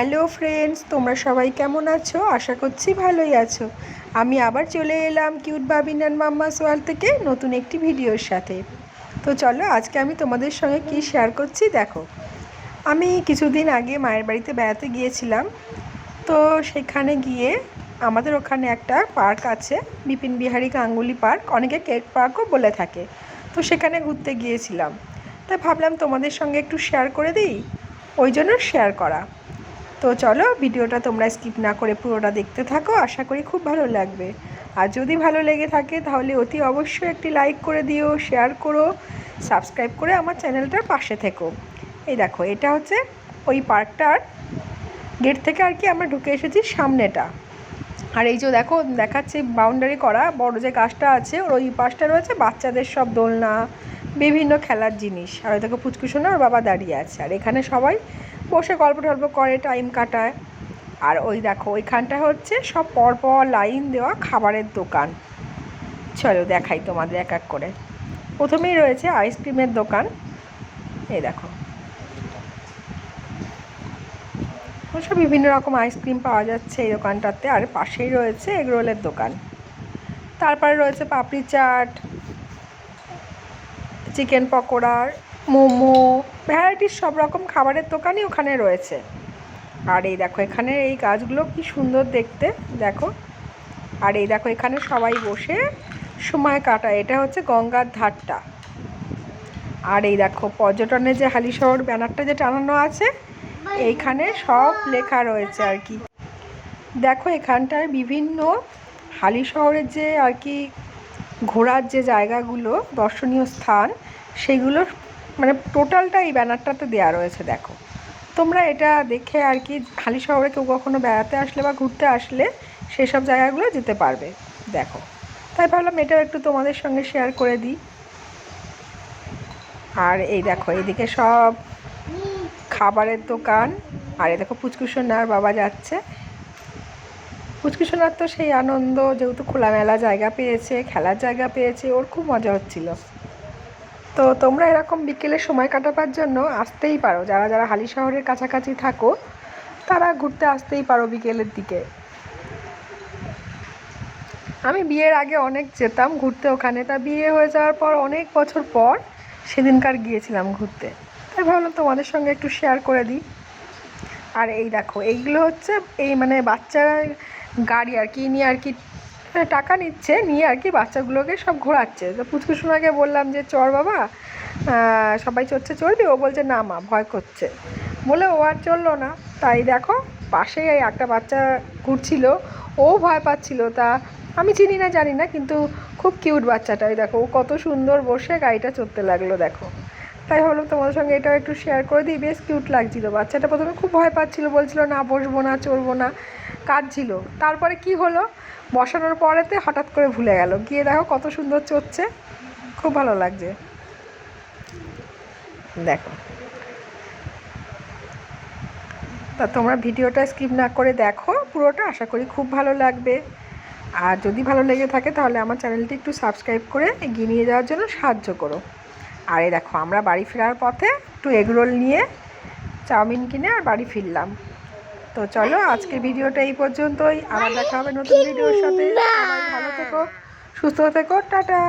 Hello friends, তোমরা সবাই কেমন আছো? আশা করছি ভালোই আছো। আমি আবার চলে এলাম কিউট বাবিনান মাম্মা সোয়াল থেকে নতুন একটি ভিডিওর সাথে। তো চলো, আজকে আমি তোমাদের সঙ্গে কি শেয়ার করছি দেখো। আমি কিছুদিন আগে মায়ের বাড়িতে বেড়াতে গিয়েছিলাম। তো সেখানে গিয়ে আমাদের ওখানে একটা পার্ক আছে, বিপিন বিহারী গাঙ্গুলি পার্ক। অনেকে কেক পার্কও বলে থাকে। তো সেখানে ঘুরতে গিয়েছিলাম। তাই ভাবলাম তোমাদের সঙ্গে একটু শেয়ার করে দিই। ওই জন্য শেয়ার করা। তো চলো ভিডিওটা তোমরা স্কিপ না করে পুরোটা দেখতে থাকো, আশা করি খুব ভালো লাগবে। আর যদি ভালো লেগে থাকে তাহলে অতি অবশ্যই একটি লাইক করে দিও শেয়ার করো সাবস্ক্রাইব করে আমার চ্যানেলটার পাশে থেকো। এই দেখো, এটা হচ্ছে ওই পার্কটার গেট থেকে আর কি আমরা ঢুকে এসেছি সামনেটা। আর এই যে দেখো, দেখাচ্ছে বাউন্ডারি করা, বড় যে গাছটা আছে, ওর ওই পাশটা রয়েছে বাচ্চাদের সব দোলনা, বিভিন্ন খেলার জিনিস। আর ওই দেখো পুচকুসোনা ওর বাবা দাঁড়িয়ে আছে। আর এখানে সবাই বসে গল্প টল্প করে টাইম কাটায়। আর ওই দেখো, ওইখানটা হচ্ছে সব পরপর লাইন দেওয়া খাবারের দোকান। চলো দেখাই তোমাদের এক এক করে। প্রথমেই রয়েছে আইসক্রিমের দোকান। এই দেখো। সব বিভিন্ন রকম আইসক্রিম পাওয়া যাচ্ছে এই দোকানটাতে। আর পাশেই রয়েছে এগরোলের দোকান। তারপরে রয়েছে পাপড়ি চাট চিকেন পকোড়া মোমো, ভ্যারাইটির সব রকম খাবারের দোকানই ওখানে রয়েছে। আর এই দেখো, এখানে এই গাছগুলো কি সুন্দর দেখতে, দেখো। আর এই দেখো, এখানে সবাই বসে সময় কাটায়। এটা হচ্ছে গঙ্গার ধারটা। আর এই দেখো, পর্যটনের যে হালিশহর ব্যানারটা যে টানানো আছে, এইখানে সব লেখা রয়েছে আর কি। দেখো, এখানটায় বিভিন্ন হালি শহরের যে আর কি ঘোরার যে জায়গাগুলো, দর্শনীয় স্থান, সেগুলো মানে টোটালটা এই ব্যানারটাতে দেওয়া রয়েছে, দেখো। তোমরা এটা দেখে আর কি হালি শহরে কেউ কখনো বেড়াতে আসলে বা ঘুরতে আসলে সেসব জায়গাগুলো যেতে পারবে, দেখো। তাই ভাবলাম এটাও একটু তোমাদের সঙ্গে শেয়ার করে দিই। আর এই দেখো, এইদিকে সব খাবারের দোকান। আর এই দেখো পুচকুসোনার বাবা যাচ্ছে। পুচকুসোনার তো সেই আনন্দ, যেহেতু খোলামেলা জায়গা পেয়েছে, খেলার জায়গা পেয়েছে, ওর খুব মজা হচ্ছিল। তো তোমরা এরকম বিকেলে সময় কাটাবার জন্য আসতেই পারো। যারা যারা হালি শহরের কাছাকাছি থাকো, তারা ঘুরতে আসতেই পারো বিকেলের দিকে। আমি বিয়ের আগে অনেক যেতাম ঘুরতে ওখানে। তা বিয়ে হয়ে যাওয়ার পর, অনেক বছর পর সেদিনকার গিয়েছিলাম ঘুরতে। তাই ভাবলাম তোমাদের সঙ্গে একটু শেয়ার করে দিই। আর এই দেখো, এইগুলো হচ্ছে এই মানে বাচ্চারা গাড়ি আর কি, নিয়ে আর কি টাকা নিচ্ছে, নিয়ে আর কি বাচ্চাগুলোকে সব ঘোরাচ্ছে। তো পুচকুসোনাকে বললাম যে, চর বাবা সবাই চড়ছে চড়বি? ও বলছে, না মা, ভয় করছে। বলে, ও আর চলল না। তাই দেখো, পাশেই একটা বাচ্চা ঘুরছিল, ও ভয় পাচ্ছিল। তা আমি চিনি না, জানি না, কিন্তু খুব কিউট বাচ্চাটাই দেখো, ও কত সুন্দর বসে গাড়িটা চড়তে লাগল, দেখো। তাই ভাবলাম তোমাদের সঙ্গে এটাও একটু শেয়ার করে দিই। বেশ কিউট লাগছিল। বাচ্চাটা প্রথমে খুব ভয় পাচ্ছিল, বলছিল, না, বসবো না, চড়বো না। কাঁদছিল। তারপরে কি হলো? বসানোর পরেতে হঠাৎ করে ভুলে গেল। গিয়ে দেখো কত সুন্দর চড়ছে। খুব ভালো লাগছে। দেখো। তা তোমরা ভিডিওটা স্কিপ না করে দেখো। পুরোটা আশা করি খুব ভালো লাগবে। আর যদি ভালো লেগে থাকে তাহলে আমার চ্যানেলটি একটু সাবস্ক্রাইব করে এগিয়ে নিয়ে যাওয়ার জন্য সাহায্য করো। আর এই দেখো আমরা বাড়ি ফেরার পথে একটু এগরোল নিয়ে চাউমিন কিনে আর বাড়ি ফিরলাম। তো চলো আজকের ভিডিওটা এই পর্যন্তই। আবার দেখা হবে নতুন ভিডিওর সাথে। ভালো থেকো সুস্থ থেকো টাটা।